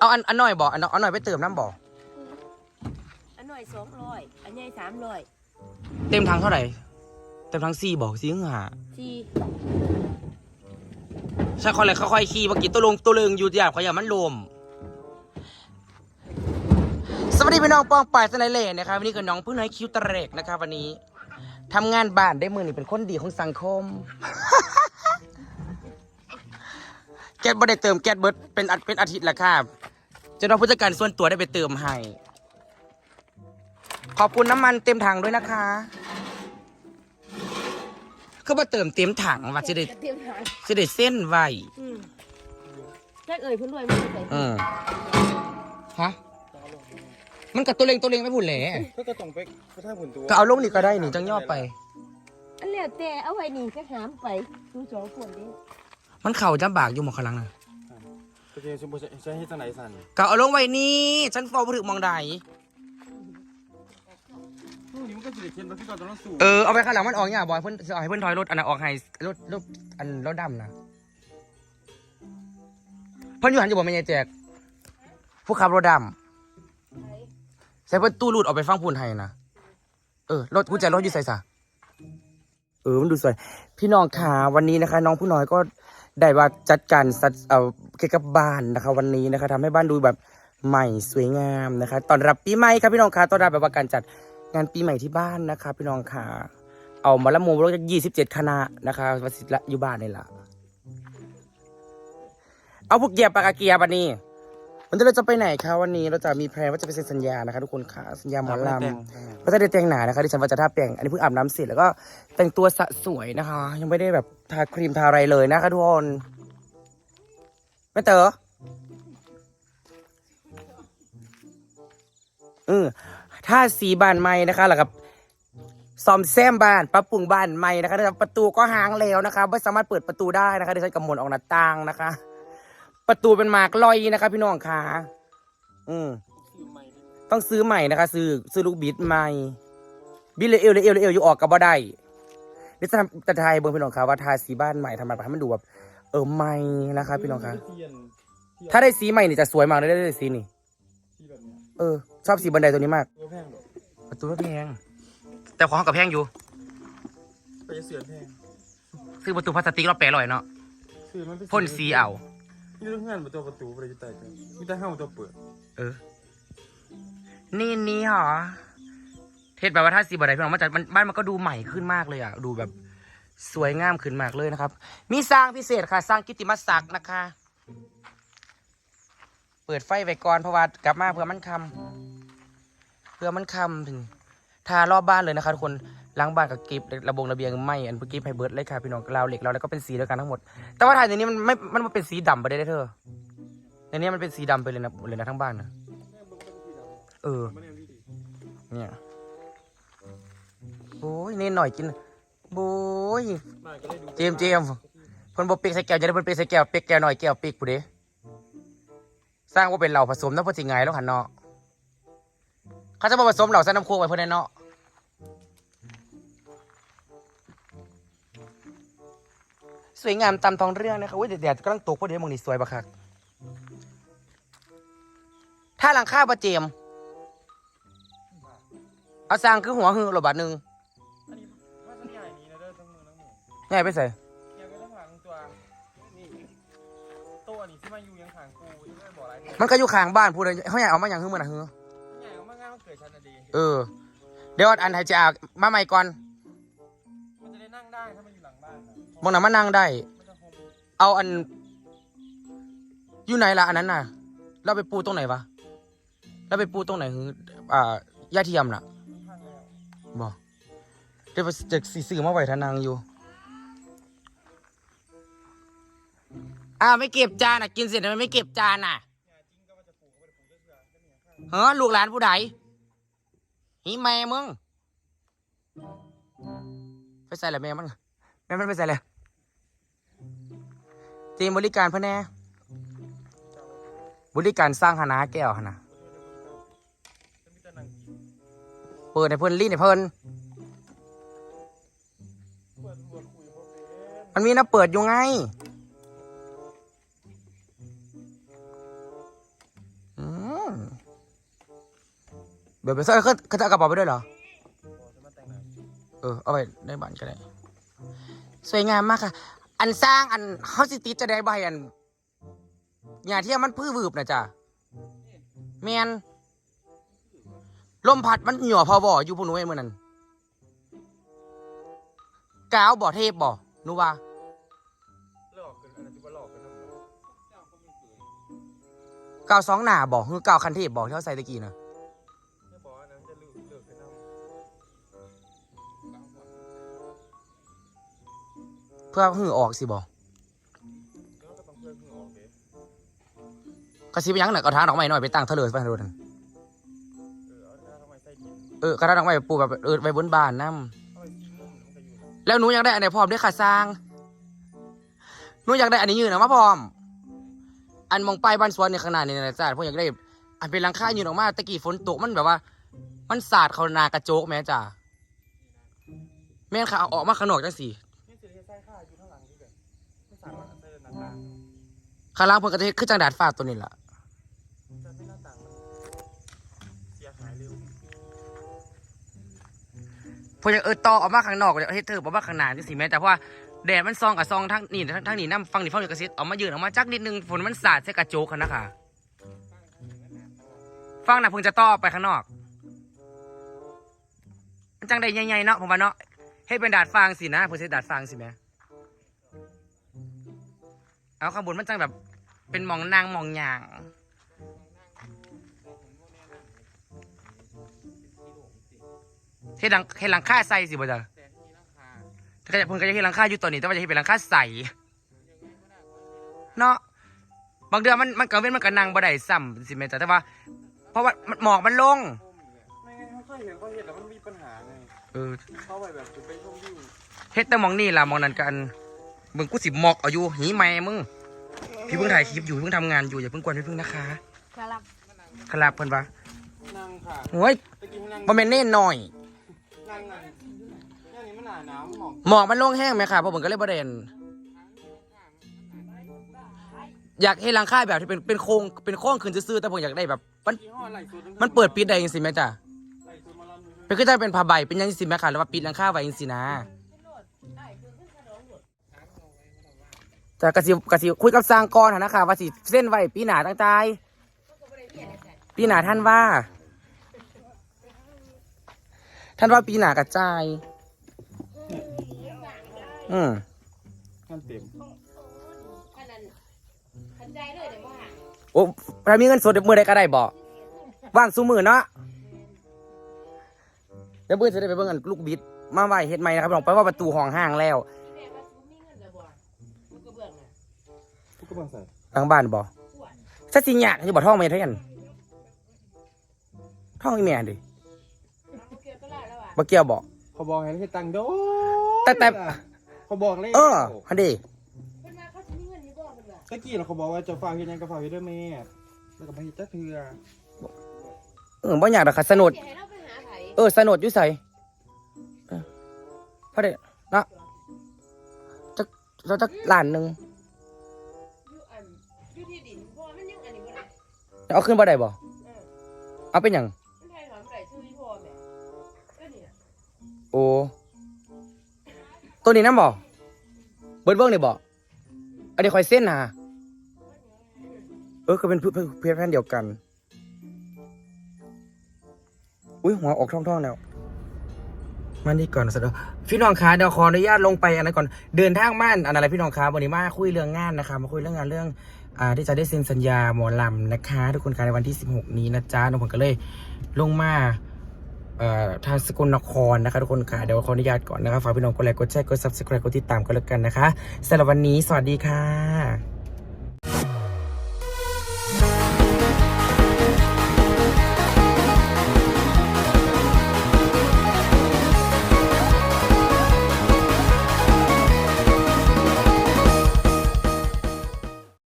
เอาอันอันหน่อยบ่อันอันหน่อยไปเติมน้ำบ่อันหน่อยสองร้อยอันใหญ่สามร้อยเต็มถังเท่าไหร่เต็มถังสี่บ่สี่หาสี่ใช่ค่อยเลยค่อยๆขี่เมื่อกี้ตัวลงตัวเริงอยู่ที่อยากขอยอย่ามันลมสวัสดีพี่น้องปองป่ายสไนเล่นะครับวันนี้กับน้องผู้น้อยคิวตะเรกนะครับวันนี้ทำงานบ้านได้มือนี่เป็นคนดีของสังคม แก๊สบ่ได้เติมแก๊สเบิดเป็นอาเป็นอาทิตย์ละครับ จะน้องผู้จัดการส่วนตัวได้ไปเติมให้ ขอบคุณน้ำมันเต็มถังด้วยนะคะ คือมาเติมเต็มถังว่าจะได้เตรียมหางจะได้เส้นไว้อืมแค่เอ่ยเพิ่นรวยไม่ใส่อืมฮะ มันกับตัวเล็งตัวเล็งไม่พูดแหละก็กระตรงไปกระทั่งหุ่นตัวก็เอาลงนี่ก็ได้นี่จังย่อไป อันแล้วแต่เอาไว้นี่ก็หามไปดูสองคนนี้มันเข่าจำบากอยู่หมองขางหลังนะ ก็จะสมมติใช้ให้ทางไหนสั่นก็เอาลงไว้นี่ฉันฟอบ่ถึงมองใดพวกนี้มันก็จะได้เขียนมาที่ก่อนต้องสูเออเอาไปข้างหลังมันออกเนี่ยบอยเพิ่นจะเอาให้เพิ่นถอยรถอันนั้นออกให้รถรถอันรถดำนะเพิ่นอยู่หันอยู่บ่แม่นยายแจกผู้ขับรถดำใส่เพิ่นตู้รูดออกไปฟังพูนให้นะเออรถกุญแจรถอยู่ใส่ซะเออมันดูสวยพี่น้องขาวันนี้นะคะ น้องผู้น้อยก็ ได้ว่าจัดการสัดเอ่อเกี่ยวกับบ้านนะคะ วันนี้นะคะทำให้บ้านดูแบบใหม่สวยงามนะคะตอนรับปีใหม่ครับพี่น้องขาตอนรับแบบว่าการจัดงานปีใหม่ที่บ้านนะคะพี่น้องขาเอามาละมุมรถยี่สิบเจ็ดคณะนะคะวสิละอยู่บ้านนี่แหละเอาพวกเกียร์ปากกาเกียร์บันนี้ วันนี้เราจะไปไหนคะวันนี้เราจะมีแพลนว่าจะไปเซ็นสัญญานะคะทุกคนค่ะสัญญาหมอลำก็จะได้แต่งหนานะคะดิฉันว่าจะทาแปรงอันนี้เพิ่งอาบน้ำเสร็จแล้วก็แต่งตัวสะสวยนะคะ ยังไม่ได้แบบทาครีมทาอะไรเลยนะคะทุกคนไม่เต๋ออือถ้าสีบ้านใหม่นะคะแล้วกับซ่อมแซมบ้านปรับปรุงบ้านใหม่นะคะแล้วประตูก็หางแล้วนะคะไม่สามารถเปิดประตูได้นะคะดิฉันกำมลออกหน้าต่างนะคะ ประตูเป็นหมากลอยนะคะพี่น้องค่ะอืมต้องซื้อใหม่นะคะ ซื้อซื้อลูกบิดใหม่ บิดเลยเอวเลยเอวเลยเอวอยู่ออกกับบ่ได้นี่จะทำจะทายเบอร์พี่น้องคะว่าทาสีบ้านใหม่ทำมาให้มันดูแบบเออใหม่นะคะพี่น้องคะถ้าได้สีใหม่นี่จะสวยมากเลยได้ได้สีนี่ที่แบบนี้เออ ชอบสีบันไดตัวนี้มากตัวแพงหรอประตูก็แพงแต่ของกับแพงอยู่ไปเสือแพงซื้อประตูพลาสติกเราแปะลอยเนาะซื้อมันพ่นสีเอา นี่ต้องงานประตูประตูประตูแตกเลยมีแต่ห้าประตูเปิดเออ นี่นี่หรอเทศแบบว่าถ้าสีบันไดพี่น้องมันจะมันบ้านมันก็ดูใหม่ขึ้นมากเลยอะ ดูแบบสวยงามขึ้นมากเลยนะครับ มีสร้างพิเศษค่ะ สร้างกิตติมศักดิ์นะคะ เปิดไฟไว้ก่อนเพราะว่ากลับมาเพื่อมันคำเพื่อมันคำถึงทารอบบ้านเลยนะคะทุกคน ล้างบ้านกับกิบระบงระเบียงไหมอันเมื่อกี้ไพเบิร์ดเลยค่ะพี่น้องราวเหล็กเราแล้วก็เป็นสีเดียวกันทั้งหมด แต่ว่าถ่ายในนี้มันไม่มันมันเป็นสีดำไปได้เธอ ในนี้มันเป็นสีดำไปเลยนะเลยนะทั้งบ้านนะเออ เนี่ยโอ้ยเน้นหน่อยกินโอ้ยเลยดูเจมเจมเพิ่นบ่เปีกใส่แก้วจะได้เพิ่นเปีกใส่แก้วเปีกแก้วหน่อยแก้วเปีกผู้เด้สร้างว่าเป็นเหล่าผสมน้ำเพิ่นสิไงแล้วหันเนาะเขาจะมาผสมเหล่าใส่น้ำโคกไว้เพิ่นแน่เนาะ สวยงามตามท้องเรื่องนะคะอุ้ยแดดๆกำลังตกพอดีมึงนี่สวยบักคักถ้าหลังคาบ่เจม เอาสร้างคือหัวหือโลบาทหนึงอันนี้ว่าสัญญาอย่างนี้นะเด้อต้องมือน้ำหมูง่ายไปใส่เกี่ยวกับเรื่องหลังตัวนี่ตัวนี้ที่มาอยู่ยังขางกูยังไม่บอกอะไรเนี่ยมันก็อยู่ข้างบ้านพูดเลยเขาอยากเอามาอย่างหือมันนะหื้อใหญ่มากงานมันเกิดชันนะดี เออ เดี๋ยวอันไทยจะเอามาใหม่ก่อน มันจะได้นั่งได้ถ้ามัน มองหนามานั่งได้ เอาอัน อยู่ไหนล่ะอันนั้นน่ะ เราไปปูตรงไหนวะเราไปปูตรงไหนหืออ่าย่าเทียมน่ะบอกเดี๋ยวไปจะสีซื้อมาไหว้ทานางอยู่ อ้าวไม่เก็บจานอะ กินเสร็จทำไมไม่เก็บจานอะเนี่ยจริงก็ว่าจะเฮ้อลูกหลานผู้ใดหีแม่มึง ไปใส่ละแม่มันแม่มันไปใส่เลย ตรียมบริการเพื่อนแน่บริการสร้างหานาแก้วหนนะเปิดในเพื่อนรีดในเพื่อนเปิดหัวคุยพวกเล่นมันมีนะเปิดอยู่ไงแบบไปซอยเขาจะเอากระเป๋าไปด้วยเหรอ เออ เอาไปในบ้านก็ได้ สวยงามมากค่ะ อันสร้างอันเขาสิติดจะได้ใบอันอย่าที่มันพื้นวืบนะจ๊ะแมนลมพัดมันหย่อพอบ่อยู่พวกหนูเองมื่อนั้นกาวบ่อเทพบ่หนูว่าหลอกกันอันนั้นที่าหลอกกันนะกาวสองหน้าบ่คือกาวคันเทพบ่ที่เขาใส่ตะกี้นะ เพื่อหือออกสิบ่แล้วก็ต้องเพื่อนเพิ่งออกเด้กระซิบยังหน่ะก็ทางดอกไม้หน่อยไปตั้งเถลิไปทางโดนเออเอาหน้าทำไมใส่กินเออกระดาษดอกไม้ปลูกแบบเออไว้บนบ้านน้ำเอาไปซีมุมมันก็อยู่แล้วหนูอยากได้อันไหนพร้อมด้วยค่ะสร้างหนูอยากได้อันนี้ยืนออกมาพร้อม อันมองไปบ้านสวนในขางหนาดนี้นะจ้าเพราะอยากได้ อันเป็นหลังคายืนออกมาตะกี้ฝนตกมันแบบว่า มันสาดเขาหนากระโจกแม่จ้าแม่นค่ะเอาออกมาข้างนอกจังสินี่สิเฮ็ดใส่ ข้างล่างเพิ่นก็จะเฮ็ดคือจังดาดฟ้าตัวนี้ล่ะจะไม่หน้าต่างมันเสียหายเร็วเพราะอยากเออต่อออกมาข้างนอกอยเฮ็ดเธอออกมาข้างหน้าจังสิแม่แต่เพราะว่าแดดมันซองกับซองทั้งนี่ทั้งทั้งนี่น้ำฟังนี่ฟังนี่กระซิบออกมายืนออกมาจักนิดนึงฝนมันสาดใส่กระโจกกันนะคะฟังนะเพิ่งจะต่อไปข้างนอกมันจังได้ใหญ่ๆเนาะผมว่าเนาะให้เป็นดาดฟางสินะเพื่อใช้ดาดฟางสิแม่ เอาข้างบนมันจังแบบ เป็นหมองนางหมองหยาง เฮ็ดหลังเฮ็ดหลังคาใส่สิบ่จ้ะแต่ก็จะเพิ่นก็จะเฮ็ดหลังคาอยู่ตอนนี้แต่ว่าจะเฮ็ดเป็นหลังคาใสเนาะบางเดือนมันมันกังเว้นมันก็นั่งบ่ได้ซ้ำสิแม่จ้ะแต่ว่า เพราะว่ามันหมอกมันลง ไม่ไงเขาเคยเห็นเขาเห็นแล้วมันมีปัญหาไงเออ เขาไปแบบจะไปชมวิวเฮ็ดแต่หมองนี่ล่ะหมองนั้นกัน มึงกูสิหมอกเอาอยู่หีแม่มึง พี่เพิ่งถ่ายคลิปอยู่พี่เพิ่งทำงานอยู่อย่าเพิ่งกวนพี่เพิ่งนะคะครับครับเพิ่นปะนั่งค่ะโอ้ยตะกี้มันนั่งบ่แม่นเน่นหน่อย นั่งนั่งเนี่ยนี่มันหนาหนาวหมอกหมอกมันลงแห้งไหมค่ะเพราะผมก็เลยบ่ได้เห็น อยากให้หลังคาแบบที่เป็นเป็นโครงเป็นโครงขึ้นซื่อๆแต่ผมอยากได้แบบ มันยี่ห้อไหลสุดมันเปิดปิดได้จังซี่แม่จ้ะไหลสุดมาลำนึงเป็นคือจะเป็นผ้าใบเป็นหยังจังซี่แม่ค่ะแล้วว่าปิดหลังคาไว้จังซี่นะ แต่กะสิกะสิคุยกับสร้างก่อนหั่นนะคะว่าสิเส้นไว้ปีหน้าตั้งใจปีหน้าท่านว่า ท่านว่าปีหน้ากระจาย อืมนั่นเต็มขนาดขันใจเลยเดี๋ยวว่าโอ้ถ้ามีเงินสดเดี๋ยวมือใดก็ได้บ่ว่างสู้มือเนาะเดี๋ยวมือจะได้ไปเบิ่งกันลูกบิด มาไหวเฮ็ดใหม่นะครับลองไปว่าประตูห้องห้างแล้ว แม่ว่าซูมีเงินแล้วบ่ลูกกระเบื้องอะ ทุ กคนใส่หลังบ้านบ่ซะสิยากที่บ่ท่องไม่เท่ากันท่องอีแม่ดิลูกเกี่ยวก็ล่าแล้วอะบ่เกี่ยวบ่เขาบอกให้ให้ตังค์โดแต่แต่เขาบอกเลยเออฮันดิเพิ่นว่าเขาสิมีเงินอยู่บ่เพิ่นว่าตะกี้เราเขาบอกว่าจะฝากเฮ็ดหยังก็ฝากเฮ็ดด้วยแม่แล้วก็ไปเฮ็ดจักเทื่อเออบ่อยากดอกค่ะสนุดสิให้เราไปหาไผเออสนุดอยู่ใส่เออพอได้เนาะจักเราจักล้านหนึง เอาขึ้นบ่ได้บ่เอาเป็นหยังโอ้ตัวนี้น้ำบ่เบิร์ดเบิ้งนี่บ่อันนี้คอยเส้นนะเออก็เป็นเพื่อนเพื่อนแพนเดียวกันอุ้ยหัวออกท่องๆแล้วมานี่ก่อนสักพี่น้องคะเดี๋ยวขออนุญาตลงไปอันนั้นก่อนเดินทางม่านอันอะไรพี่น้องคะวันนี้มาคุยเรื่องงานนะคะมาคุยเรื่องงานเรื่อง ที่จะได้เซ็นสัญญาหมอลำนะคะ ทุกคนคะในวันที่ 16 นี้นะจ๊ะน้องผมก็เลยลงมาเอ่อทางสกลนครนะคะทุกคนค่ะเดี๋ยวขออนุญาตก่อนนะคะฝากพี่น้องกดไลค์กดแชร์กดซับสไครต์กดติดตามกันแล้วกันนะคะสำหรับวันนี้สวัสดีค่ะ